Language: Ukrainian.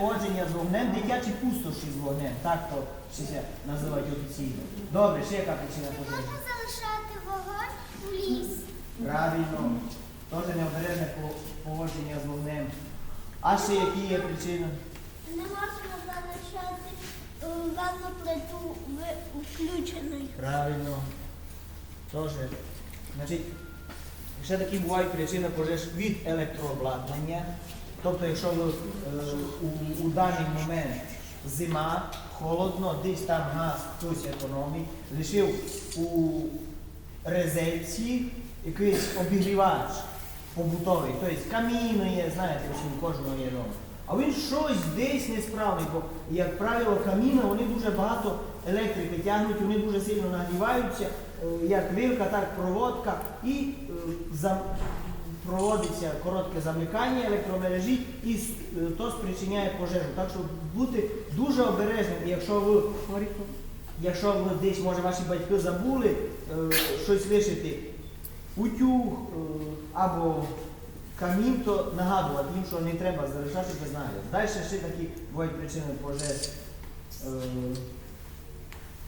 поводження з вогнем, дитячі пустощі з вогнем. Так то ще називають офіційно. Добре, ще яка причина пожежі? Можна залишати вогонь у ліс. Правильно. Теж необережне по- поводження з вогнем. А ще які є причини? Не можна залишати ванну плиту включеною. Правильно. Тоже. Значить, ще такі бувають причини пожеж від електрообладнання. Тобто, якщо ви, е, у, у даний момент зима, холодно, десь там газ хтось економить, лишив у резервці якийсь обігрівач побутовий, тобто каміно є, знаєте, у кожного є вдома. А він щось десь несправний, бо, як правило, каміна, вони дуже багато електрики тягнуть, вони дуже сильно нагріваються, е, як вилка, так проводка, і е, за, проводиться коротке замикання електромережі, і е, то спричиняє пожежу. Так що бути дуже обережним, якщо ви Якщо ви десь, може, ваші батьки забули е, щось лишити, утюг е, або камін, то нагадувати їм, що не треба залишати без нагляду. Далі ще такі бувають причини пожеж.